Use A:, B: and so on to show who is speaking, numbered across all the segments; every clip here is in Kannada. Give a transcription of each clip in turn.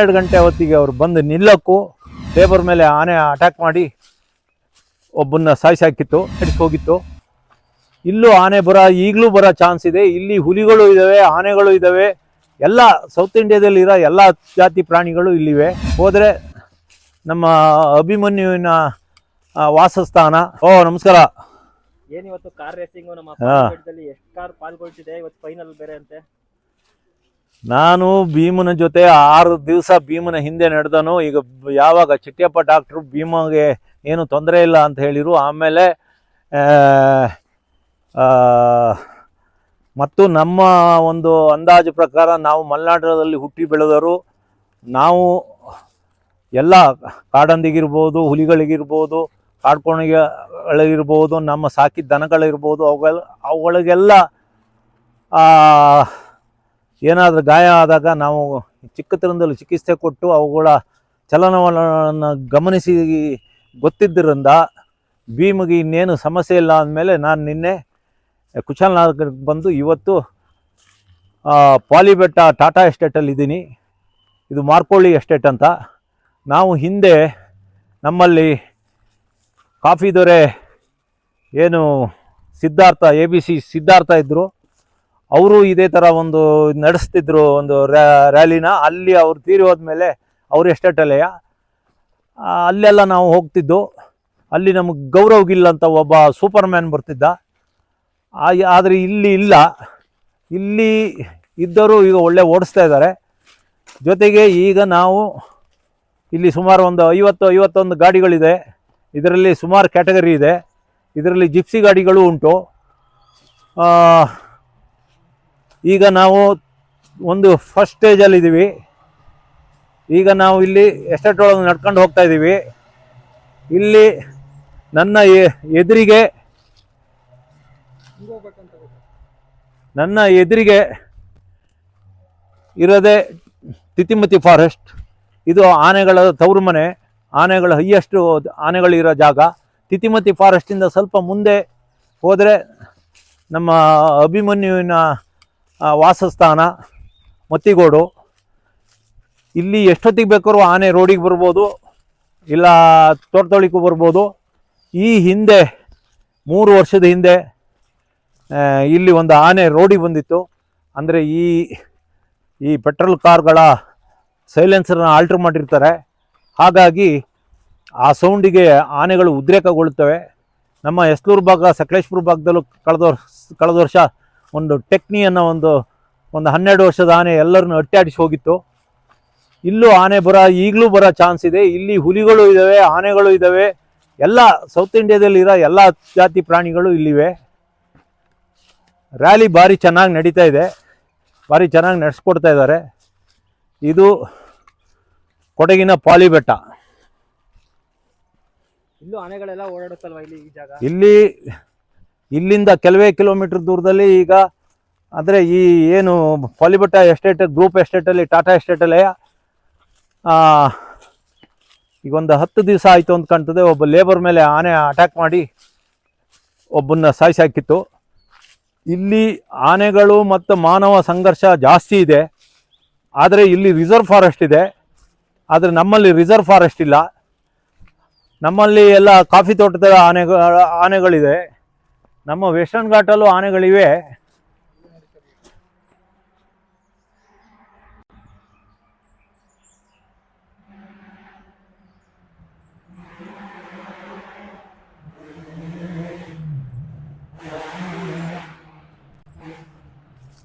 A: ಎರಡು ಗಂಟೆ ಹೊತ್ತಿಗೆ ಅವ್ರು ಬಂದು ನಿಲ್ಲಕ್ಕೂ ಲೇಬರ್ ಮೇಲೆ ಆನೆ ಅಟ್ಯಾಕ್ ಮಾಡಿ ಒಬ್ಬನ್ನ ಸಾಯಿಸಾಕಿತ್ತು ಹಾಕಿತ್ತು ಹೋಗಿತ್ತು. ಇಲ್ಲೂ ಆನೆ ಬರೋ ಈಗಲೂ ಬರೋ ಚಾನ್ಸ್ ಇದೆ. ಇಲ್ಲಿ ಹುಲಿಗಳು ಇದ್ದಾವೆ ಆನೆಗಳು ಇದ್ದಾವೆ ಎಲ್ಲ ಸೌತ್ ಇಂಡಿಯಾದಲ್ಲಿರೋ ಎಲ್ಲ ಜಾತಿ ಪ್ರಾಣಿಗಳು ಇಲ್ಲಿವೆ. ಹೋದರೆ ನಮ್ಮ ಅಭಿಮನ್ಯುವಿನ ವಾಸಸ್ಥಾನ. ಓ ನಮಸ್ಕಾರ.
B: ಏನಿವತ್ತು ಇವತ್ತು ಕಾರ್ ರೇಸಿಂಗ್ ನಮ್ಮ ಎಷ್ಟು ಕಾರ್ ಪಾಲ್ಗೊಳ್ತಿದೆ? ಇವತ್ತು ಫೈನಲ್ ಬೇರೆ ಅಂತೆ.
A: ನಾನು ಭೀಮನ ಜೊತೆ ಆರು ದಿವಸ ಭೀಮನ ಹಿಂದೆ ನಡೆದನು. ಈಗ ಯಾವಾಗ ಚಿಟ್ಟಿಯಪ್ಪ ಡಾಕ್ಟ್ರು ಭೀಮಗೆ ಏನು ತೊಂದರೆ ಇಲ್ಲ ಅಂತ ಹೇಳಿರು. ಆಮೇಲೆ ಮತ್ತು ನಮ್ಮ ಒಂದು ಅಂದಾಜು ಪ್ರಕಾರ ನಾವು ಮಲೆನಾಡದಲ್ಲಿ ಹುಟ್ಟಿ ಬೆಳೆದರು. ನಾವು ಎಲ್ಲ ಕಾಡಂದಿಗಿರ್ಬೋದು, ಹುಲಿಗಳಿಗಿರ್ಬೋದು ಕಾಡ್ಕೋಣಿಗಳಿರ್ಬೋದು ನಮ್ಮ ಸಾಕಿದ ದನಗಳಿರ್ಬೋದು, ಅವುಗಳ ಅವುಗಳಿಗೆಲ್ಲ ಏನಾದರೂ ಗಾಯ ಆದಾಗ ನಾವು ಚಿಕ್ಕತನದಲ್ಲಿ ಚಿಕಿತ್ಸೆ ಕೊಟ್ಟು ಅವುಗಳ ಚಲನವಲನವನ್ನು ಗಮನಿಸಿ ಗೊತ್ತಿದ್ದರಿಂದ ಭೀಮಿಗೆ ಇನ್ನೇನು ಸಮಸ್ಯೆ ಇಲ್ಲ ಅಂದಮೇಲೆ ನಾನು ನಿನ್ನೆ ಕುಶಾಲನಗರಕ್ಕೆ ಬಂದು ಇವತ್ತು ಪಾಲಿಬೆಟ್ಟ ಟಾಟಾ ಎಸ್ಟೇಟಲ್ಲಿ ಇದ್ದೀನಿ. ಇದು ಮಾರ್ಕೋಳಿ ಎಸ್ಟೇಟ್ ಅಂತ. ನಾವು ಹಿಂದೆ ನಮ್ಮಲ್ಲಿ ಕಾಫಿ ದೊರೆ, ಏನು Siddhartha, A B C Siddhartha ಇದ್ದರು ಅವರು ಇದೇ ಥರ ಒಂದು ನಡೆಸ್ತಿದ್ರು ಒಂದು ರ್ಯಾಲಿನ, ಅಲ್ಲಿ ಅವ್ರು ತೀರಿ ಹೋದ್ಮೇಲೆ ಅವ್ರ ಎಸ್ಟೇಟಲ್ಲೆಯ ಅಲ್ಲೆಲ್ಲ ನಾವು ಹೋಗ್ತಿದ್ದು. ಅಲ್ಲಿ ನಮಗೆ ಗೌರವ್ ಗಿಲ್ ಅಂತ ಒಬ್ಬ ಸೂಪರ್ ಮ್ಯಾನ್ ಬರ್ತಿದ್ದ ಆದರೆ ಇಲ್ಲಿ ಇಲ್ಲ. ಇಲ್ಲಿ ಇದ್ದರು ಈಗ ಒಳ್ಳೆ ಓಡಿಸ್ತಾ ಇದ್ದಾರೆ. ಜೊತೆಗೆ ಈಗ ನಾವು ಇಲ್ಲಿ ಸುಮಾರು ಒಂದು ಐವತ್ತು, ಐವತ್ತೊಂದು ಗಾಡಿಗಳಿದೆ. ಇದರಲ್ಲಿ ಸುಮಾರು ಕ್ಯಾಟಗರಿ ಇದೆ. ಇದರಲ್ಲಿ ಜಿಪ್ಸಿ ಗಾಡಿಗಳು ಉಂಟು. ಈಗ ನಾವು ಒಂದು ಫಸ್ಟ್ ಸ್ಟೇಜಲ್ಲಿ ಇದ್ದೀವಿ ಈಗ ನಾವು ಇಲ್ಲಿ ಎಸ್ಟೇಟ್ ಒಳಗೆ ನಡ್ಕೊಂಡು ಹೋಗ್ತಾ ಇದ್ದೀವಿ ಇಲ್ಲಿ ನನ್ನ ಎದುರಿಗೆ ನನ್ನ ಎದುರಿಗೆ ಇರೋದೇ ತಿತಿಮತಿ ಫಾರೆಸ್ಟ್ ಇದು ಆನೆಗಳ ತವರು ಮನೆ ಆನೆಗಳ ಹೈಯೆಸ್ಟ್ ಆನೆಗಳಿರೋ ಜಾಗ. ತಿತಿಮತಿ ಫಾರೆಸ್ಟಿಂದ ಸ್ವಲ್ಪ ಮುಂದೆ ಹೋದರೆ ನಮ್ಮ ಅಭಿಮನ್ಯುವಿನ ವಾಸಸ್ಥಾನ, ಮತ್ತಿಗೋಡು. ಇಲ್ಲಿ ಎಷ್ಟೊತ್ತಿಗೆ ಬೇಕಾದ್ರೂ ಆನೆ ರೋಡಿಗೆ ಬರ್ಬೋದು, ಇಲ್ಲ ತೋಟದೊಳಿಗೂ ಬರ್ಬೋದು. ಈ ಹಿಂದೆ, ಮೂರು ವರ್ಷದ ಹಿಂದೆ ಇಲ್ಲಿ ಒಂದು ಆನೆ ರೋಡಿಗೆ ಬಂದಿತ್ತು. ಅಂದರೆ ಈ ಈ ಪೆಟ್ರೋಲ್ ಕಾರ್ಗಳ ಸೈಲೆನ್ಸರ್ನ ಆಲ್ಟ್ರ್ ಮಾಡಿರ್ತಾರೆ. ಹಾಗಾಗಿ ಆ ಸೌಂಡಿಗೆ ಆನೆಗಳು ಉದ್ರೇಕಗೊಳ್ಳುತ್ತವೆ. ನಮ್ಮ ಎಸ್ಲೂರು ಭಾಗ, ಸಕಲೇಶ್ಪುರ ಭಾಗದಲ್ಲೂ ಕಳೆದ ವರ್ಷ ಕಳೆದ ವರ್ಷ ಒಂದು ಟೆಕ್ನಿ ಅನ್ನೋ ಒಂದು ಒಂದು ಹನ್ನೆರಡು ವರ್ಷದ ಆನೆ ಎಲ್ಲರನ್ನು ಅಟ್ಟಾಡಿಸಿ ಹೋಗಿತ್ತು. ಇಲ್ಲೂ ಆನೆ ಬರೋ ಈಗಲೂ ಬರೋ ಚಾನ್ಸ್ ಇದೆ. ಇಲ್ಲಿ ಹುಲಿಗಳು ಇದ್ದಾವೆ ಆನೆಗಳು ಇದ್ದಾವೆ ಎಲ್ಲ ಸೌತ್ ಇಂಡಿಯಾದಲ್ಲಿರೋ ಎಲ್ಲ ಜಾತಿ ಪ್ರಾಣಿಗಳು ಇಲ್ಲಿವೆ. ರ್ಯಾಲಿ ಭಾರಿ ಚೆನ್ನಾಗಿ ನಡೀತಾ ಇದೆ. ಭಾರಿ ಚೆನ್ನಾಗಿ ನಡೆಸ್ಕೊಡ್ತಾ ಇದ್ದಾರೆ. ಇದು ಕೊಡಗಿನ ಪಾಲಿ ಬೆಟ್ಟ
B: ಇಲ್ಲೂ ಆನೆಗಳೆಲ್ಲ ಓಡಾಡುತ್ತಲ್ವ ಇಲ್ಲಿ ಈ ಜಾಗ?
A: ಇಲ್ಲಿ ಇಲ್ಲಿಂದ ಕೆಲವೇ ಕಿಲೋಮೀಟರ್ ದೂರದಲ್ಲಿ ಈಗ ಅಂದರೆ ಈ ಏನು ಫಾಲಿಬಟ್ಟ ಎಸ್ಟೇಟ್, ಗ್ರೂಪ್ ಎಸ್ಟೇಟಲ್ಲಿ, ಟಾಟಾ ಎಸ್ಟೇಟಲ್ಲೇ ಈಗ ಒಂದು ಹತ್ತು ದಿವಸ ಆಯಿತು ಅಂತ ಕಾಣ್ತದೆ. ಒಬ್ಬ ಲೇಬರ್ ಮೇಲೆ ಆನೆ ಅಟ್ಯಾಕ್ ಮಾಡಿ ಒಬ್ಬನ್ನ ಸಾಯಿಸಾಕಿತ್ತು ಇಲ್ಲಿ ಆನೆಗಳು ಮತ್ತು ಮಾನವ ಸಂಘರ್ಷ ಜಾಸ್ತಿ ಇದೆ. ಆದರೆ ಇಲ್ಲಿ ರಿಸರ್ವ್ ಫಾರೆಸ್ಟ್ ಇದೆ. ಆದರೆ ನಮ್ಮಲ್ಲಿ ರಿಸರ್ವ್ ಫಾರೆಸ್ಟ್ ಇಲ್ಲ. ನಮ್ಮಲ್ಲಿ ಎಲ್ಲ ಕಾಫಿ ತೋಟದ ಆನೆಗಳ, ಆನೆಗಳಿದೆ. ನಮ್ಮ ವೆಸ್ಟರ್ನ್ ಘಾಟಲ್ಲೂ ಆನೆಗಳಿವೆ.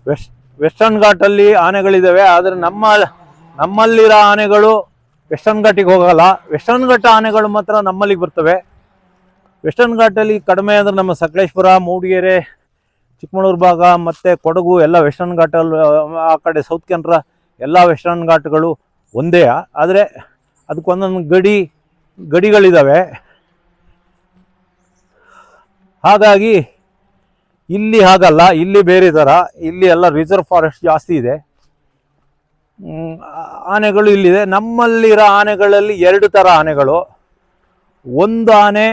A: ವೆಸ್ಟ್ ವೆಸ್ಟರ್ನ್ ಘಾಟಲ್ಲಿ ಆನೆಗಳಿದ್ದಾವೆ ಆದರೆ ನಮ್ಮ, ನಮ್ಮಲ್ಲಿರೋ ಆನೆಗಳು ವೆಸ್ಟರ್ನ್ ಘಾಟಿಗೆ ಹೋಗಲ್ಲ. ವೆಸ್ಟರ್ನ್ ಘಾಟ ಆನೆಗಳು ಮಾತ್ರ ನಮ್ಮಲ್ಲಿಗೆ ಬರ್ತವೆ. ವೆಸ್ಟರ್ನ್ ಘಾಟಲ್ಲಿ ಕಡಿಮೆ ಅಂದರೆ ನಮ್ಮ ಸಕಲೇಶ್ಪುರ, ಮೂಡಿಗೆರೆ, ಚಿಕ್ಕಮಗಳೂರು ಭಾಗ ಮತ್ತು ಕೊಡಗು ಎಲ್ಲ ವೆಸ್ಟರ್ನ್ ಘಾಟಲ್ಲಿ ಆ ಕಡೆ ಸೌತ್ ಕೆನರಾ ಎಲ್ಲ ವೆಸ್ಟರ್ನ್ ಘಾಟ್ಗಳು ಒಂದೇ. ಆದರೆ ಅದಕ್ಕೊಂದೊಂದು ಗಡಿ ಗಡಿಗಳಿದ್ದಾವೆ ಹಾಗಾಗಿ ಇಲ್ಲಿ ಹಾಗಲ್ಲ, ಇಲ್ಲಿ ಬೇರೆ ಥರ. ಇಲ್ಲಿ ಎಲ್ಲ ರಿಸರ್ವ್ ಫಾರೆಸ್ಟ್ ಜಾಸ್ತಿ ಇದೆ. ಆನೆಗಳು ಇಲ್ಲಿದೆ. ನಮ್ಮಲ್ಲಿರೋ ಆನೆಗಳಲ್ಲಿ ಎರಡು ಥರ ಆನೆಗಳು. ಒಂದು ಆನೆ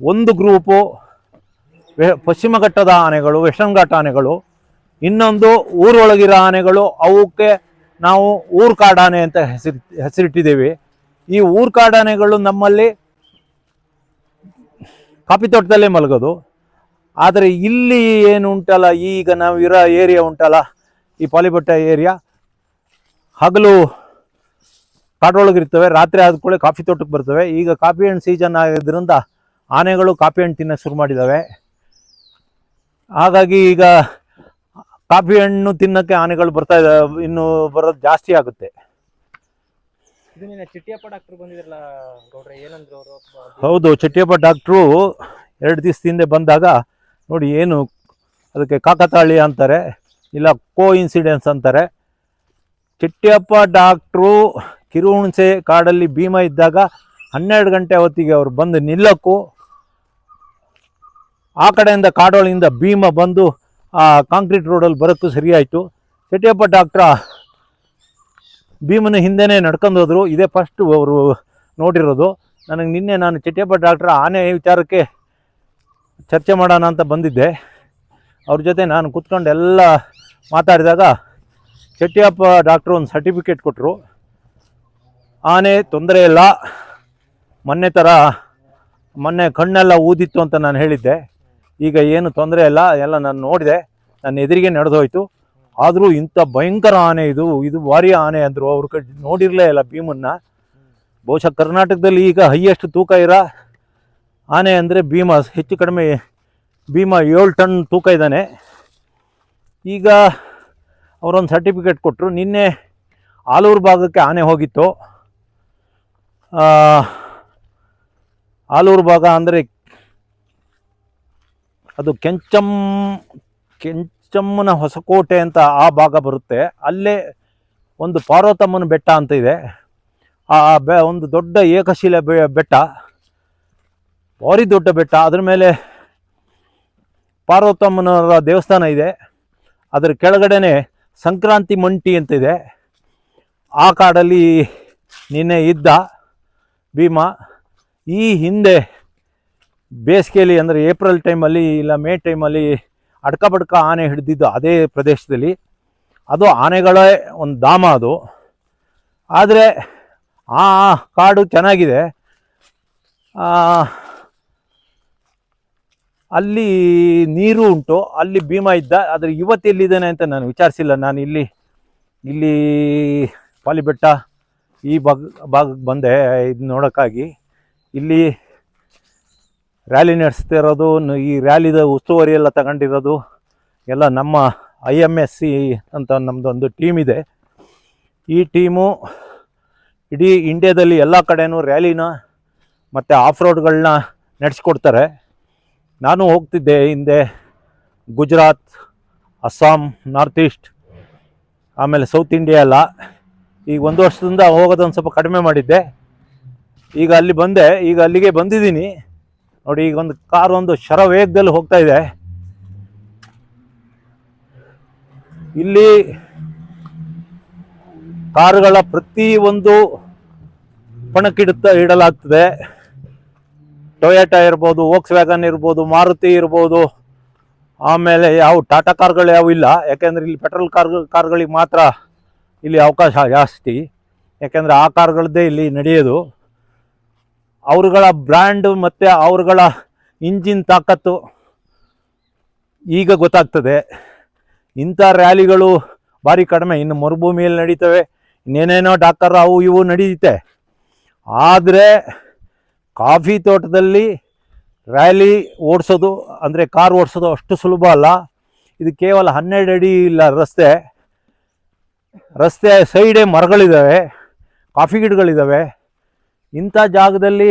A: ಒಂದು ಗ್ರೂಪು ಪಶ್ಚಿಮ ಘಟ್ಟದ ಆನೆಗಳು, ವೆಸ್ಟರ್ನ್ ಘಾಟ್ ಆನೆಗಳು, ಇನ್ನೊಂದು ಊರೊಳಗಿರೋ ಆನೆಗಳು, ಅವಕ್ಕೆ ನಾವು ಊರ್ಕಾಡಾನೆ ಅಂತ ಹೆಸರಿ, ಹೆಸರಿಟ್ಟಿದ್ದೀವಿ. ಈ ಊರ್ಕಾಡಾನೆಗಳು ನಮ್ಮಲ್ಲಿ ಕಾಫಿ ತೋಟದಲ್ಲೇ ಮಲಗೋದು. ಆದರೆ ಇಲ್ಲಿ ಏನು ಉಂಟಲ್ಲ, ಈಗ ನಾವು ಇರೋ ಏರಿಯಾ ಉಂಟಲ್ಲ, ಈ ಪಾಲಿಬಟ್ಟ ಏರಿಯಾ ಹಗಲು ಕಾಡೊಳಗಿರ್ತವೆ, ರಾತ್ರಿ ಆದ ಕೂಡ ಕಾಫಿ ತೋಟಕ್ಕೆ ಬರ್ತವೆ. ಈಗ ಕಾಫಿ ಹಣ್ಣು ಸೀಸನ್ ಆಗಿದ್ದರಿಂದ ಆನೆಗಳು ಕಾಫಿ ಹಣ್ಣು ತಿನ್ನೋಕ್ಕೆ ಶುರು ಮಾಡಿದ್ದಾವೆ ಹಾಗಾಗಿ ಈಗ ಕಾಫಿ ಹಣ್ಣು ತಿನ್ನೋಕ್ಕೆ ಆನೆಗಳು ಬರ್ತಾ ಇದ್ದಾವೆ ಇನ್ನು ಬರೋದು ಜಾಸ್ತಿ ಆಗುತ್ತೆ.
B: ಇದು ನಿನ್ನೆ ಚಿಟ್ಟಿಯಪ್ಪ ಡಾಕ್ಟರ್ ಬಂದಿದ್ರಲ್ಲ ಗೌಡ್ರೆ ಏನಂದ್ರು ಅವರು?
A: ಹೌದು ಚಟ್ಟಿಯಪ್ಪ ಡಾಕ್ಟ್ರು ಎರಡು ದಿವಸ ಹಿಂದೆ ಬಂದಾಗ ನೋಡಿ ಏನು ಅದಕ್ಕೆ ಕಾಕತಾಳಿ ಅಂತಾರೆ ಇಲ್ಲ ಕೋ ಇನ್ಸಿಡೆನ್ಸ್ ಅಂತಾರೆ. ಚಿಟ್ಟಿಯಪ್ಪ ಡಾಕ್ಟ್ರು ಕಿರುಹುಣಸೆ ಕಾಡಲ್ಲಿ ಭೀಮ ಇದ್ದಾಗ ಹನ್ನೆರಡು ಗಂಟೆ ಹೊತ್ತಿಗೆ ಅವರು ಬಂದು ನಿಲ್ಲಕ್ಕೂ ಆ ಕಡೆಯಿಂದ ಕಾಡೋಳಿಂದ ಭೀಮ ಬಂದು ಆ ಕಾಂಕ್ರೀಟ್ ರೋಡಲ್ಲಿ ಬರೋಕ್ಕೂ ಸರಿಯಾಯಿತು. ಚಟ್ಟಿಯಪ್ಪ ಡಾಕ್ಟ್ರ ಭೀಮನ ಹಿಂದೆನೇ ನಡ್ಕೊಂಡು ಹೋದರು. ಇದೇ ಫಸ್ಟು ಅವರು ನೋಡಿರೋದು. ನನಗೆ ನಿನ್ನೆ ನಾನು ಚಟ್ಟಿಯಪ್ಪ ಡಾಕ್ಟ್ರ ಆನೆ ವಿಚಾರಕ್ಕೆ ಚರ್ಚೆ ಮಾಡೋಣ ಅಂತ ಬಂದಿದ್ದೆ. ಅವ್ರ ಜೊತೆ ನಾನು ಕೂತ್ಕೊಂಡು ಎಲ್ಲ ಮಾತಾಡಿದಾಗ ಚಟ್ಟಿಯಪ್ಪ ಡಾಕ್ಟ್ರು ಒಂದು ಸರ್ಟಿಫಿಕೇಟ್ ಕೊಟ್ಟರು ಆನೆ ತೊಂದರೆ ಇಲ್ಲ. ಮೊನ್ನೆ ಥರ ಮೊನ್ನೆ ಕಣ್ಣೆಲ್ಲ ಊದಿತ್ತು ಅಂತ ನಾನು ಹೇಳಿದ್ದೆ. ಈಗ ಏನು ತೊಂದರೆ ಇಲ್ಲ, ಎಲ್ಲ ನಾನು ನೋಡಿದೆ, ನನ್ನ ಎದುರಿಗೆ ನಡೆದೋಯ್ತು. ಆದರೂ ಇಂಥ ಭಯಂಕರ ಆನೆ ಇದು ಇದು ಭಾರಿ ಆನೆ ಅಂದರು, ಅವ್ರ ಕಡೆ ನೋಡಿರಲೇ ಇಲ್ಲ ಭೀಮನ್ನ. ಬಹುಶಃ ಕರ್ನಾಟಕದಲ್ಲಿ ಈಗ ಹೈಯೆಸ್ಟ್ ತೂಕ ಇರೋ ಆನೆ ಅಂದರೆ ಭೀಮ, ಹೆಚ್ಚು ಕಡಿಮೆ ಭೀಮ ಏಳು ಟನ್ ತೂಕ ಇದ್ದಾನೆ. ಈಗ ಅವರೊಂದು ಸರ್ಟಿಫಿಕೇಟ್ ಕೊಟ್ಟರು ನಿನ್ನೆ ಆಲೂರು ಭಾಗಕ್ಕೆ ಆನೆ ಹೋಗಿತ್ತು. ಆಲೂರು ಭಾಗ ಅಂದರೆ ಅದು ಕೆಂಚಮ್ ಕೆಂಚಮ್ಮನ ಹೊಸಕೋಟೆ ಅಂತ ಆ ಭಾಗ ಬರುತ್ತೆ. ಅಲ್ಲೇ ಒಂದು ಪಾರ್ವತಮ್ಮನ ಬೆಟ್ಟ ಅಂತ ಇದೆ. ಆ ಬೆ, ಒಂದು ದೊಡ್ಡ ಏಕಶಿಲೆ ಬೆಟ್ಟ. ಭಾರಿ ದೊಡ್ಡ ಬೆಟ್ಟ. ಅದ್ರ ಮೇಲೆ ಪಾರ್ವತಮ್ಮನವರ ದೇವಸ್ಥಾನ ಇದೆ. ಅದರ ಕೆಳಗಡೆನೆ ಸಂಕ್ರಾಂತಿ ಮಂಟಿ ಅಂತ ಇದೆ. ಆ ಕಾಡಲ್ಲಿ ನಿನ್ನೆ ಇದ್ದ ಭೀಮ. ಈ ಹಿಂದೆ ಬೇಸಿಗೆಯಲ್ಲಿ ಅಂದರೆ ಏಪ್ರಿಲ್ ಟೈಮಲ್ಲಿ ಇಲ್ಲ ಮೇ ಟೈಮಲ್ಲಿ ಅಡ್ಕ ಬಡ್ಕ ಆನೆ ಹಿಡಿದಿದ್ದು ಅದೇ ಪ್ರದೇಶದಲ್ಲಿ. ಅದು ಆನೆಗಳೇ ಒಂದು ಧಾಮ ಅದು. ಆದರೆ ಆ ಕಾಡು ಚೆನ್ನಾಗಿದೆ. ಅಲ್ಲಿ ನೀರು ಉಂಟು, ಅಲ್ಲಿ ಭೀಮ ಇದ್ದ, ಆದರೆ ಇವತ್ತು ಎಲ್ಲಿದ್ದಾನೆ ಅಂತ ನಾನು ವಿಚಾರಿಸಿಲ್ಲ. ನಾನು ಇಲ್ಲಿ ಇಲ್ಲಿ ಪಾಲಿಬೆಟ್ಟ ಈ ಭಾಗ, ಭಾಗಕ್ಕೆ ಬಂದೆ, ಇದು ನೋಡೋಕ್ಕಾಗಿ. ಇಲ್ಲಿ ರ್ಯಾಲಿ ನಡೆಸ್ತಿರೋದು ಈ ರ್ಯಾಲಿದ ಉಸ್ತುವಾರಿ ಎಲ್ಲ ತಗೊಂಡಿರೋದು, ಎಲ್ಲ ನಮ್ಮ ಐ ಎಂ ಎಸ್ ಸಿ ಅಂತ ನಮ್ಮದೊಂದು ಟೀಮ್ ಇದೆ. ಈ ಟೀಮು ಇಡೀ ಇಂಡಿಯಾದಲ್ಲಿ ಎಲ್ಲ ಕಡೆನೂ ರ್ಯಾಲಿನ ಮತ್ತು ಆಫ್ ರೋಡ್ಗಳನ್ನ ನಡೆಸ್ಕೊಡ್ತಾರೆ. ನಾನು ಹೋಗ್ತಿದ್ದೆ ಹಿಂದೆ ಗುಜರಾತ್, ಅಸ್ಸಾಂ ನಾರ್ತ್ ಈಸ್ಟ್ ಆಮೇಲೆ ಸೌತ್ ಇಂಡಿಯಾ ಎಲ್ಲ. ಈಗ ಒಂದು ವರ್ಷದಿಂದ ಹೋಗೋದೊಂದು ಸ್ವಲ್ಪ ಕಡಿಮೆ ಮಾಡಿದ್ದೆ. ಈಗ ಅಲ್ಲಿ ಬಂದೆ, ಈಗ ಅಲ್ಲಿಗೆ ಬಂದಿದ್ದೀನಿ. ನೋಡಿ, ಈಗ ಒಂದು ಕಾರ್ ಒಂದು ಶರ ವೇಗದಲ್ಲಿ ಹೋಗ್ತಾ ಇದೆ. ಇಲ್ಲಿ ಕಾರುಗಳ ಪ್ರತಿ ಒಂದು ಪಣಕ್ಕಿಡುತ್ತ ಇಡಲಾಗ್ತದೆ. ಟೊಯಾಟ ಇರ್ಬೋದು ವೋಕ್ಸ್ ವ್ಯಾಗನ್ ಇರ್ಬೋದು, ಮಾರುತಿ ಇರ್ಬೋದು. ಆಮೇಲೆ ಯಾವ ಟಾಟಾ ಕಾರ್ಗಳು ಯಾವ ಇಲ್ಲ. ಯಾಕೆಂದರೆ ಇಲ್ಲಿ ಪೆಟ್ರೋಲ್ ಕಾರ್, ಕಾರ್ಗಳಿಗೆ ಮಾತ್ರ ಇಲ್ಲಿ ಅವಕಾಶ ಜಾಸ್ತಿ. ಯಾಕೆಂದರೆ ಆ ಕಾರ್ಗಳದ್ದೇ ಇಲ್ಲಿ ನಡೆಯೋದು. ಅವರುಗಳ ಬ್ರ್ಯಾಂಡು ಮತ್ತು ಅವರುಗಳ ಇಂಜಿನ್ ತಾಕತ್ತು ಈಗ ಗೊತ್ತಾಗ್ತದೆ. ಇಂಥ ರ್ಯಾಲಿಗಳು ಭಾರಿ ಕಡಿಮೆ. ಇನ್ನು ಮರುಭೂಮಿಯಲ್ಲಿ ನಡೀತವೆ. ಇನ್ನೇನೇನೋ ಡಾಕ್ಟರ್ ಅವು ಇವು ನಡೀತೆ ಆದರೆ ಕಾಫಿ ತೋಟದಲ್ಲಿ ರ್ಯಾಲಿ ಓಡಿಸೋದು ಅಂದರೆ ಕಾರ್ ಓಡಿಸೋದು ಅಷ್ಟು ಸುಲಭ ಅಲ್ಲ. ಇದು ಕೇವಲ ಹನ್ನೆರಡು ಅಡಿ ಇಲ್ಲ ರಸ್ತೆ. ರಸ್ತೆ ಸೈಡೇ ಮರಗಳಿದ್ದಾವೆ ಕಾಫಿ ಗಿಡಗಳಿದ್ದಾವೆ ಇಂಥ ಜಾಗದಲ್ಲಿ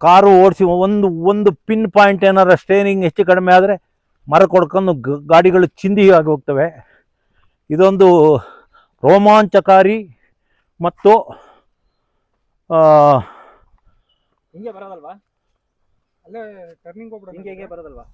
A: ಕಾರು ಓಡಿಸಿ ಒಂದು ಒಂದು ಪಿನ್ ಪಾಯಿಂಟ್ ಏನಾರ ಸ್ಟೇರಿಂಗ್ ಹೆಚ್ಚು ಕಡಿಮೆ ಆದರೆ ಮರ ಕೊಡ್ಕೊಂಡು ಗಾಡಿಗಳು ಚಿಂದಿ ಆಗಿ ಹೋಗ್ತವೆ ಇದೊಂದು ರೋಮಾಂಚಕಾರಿ ಮತ್ತು
B: ಹಿಂಗೆ ಬರೋದಲ್ವಾ?
C: ಅಲ್ಲೇ ಟರ್ನಿಂಗ್ ಹೋಗ್ಬಿಡೋದು
B: ಹಿಂಗೆ ಬರೋದಲ್ವಾ?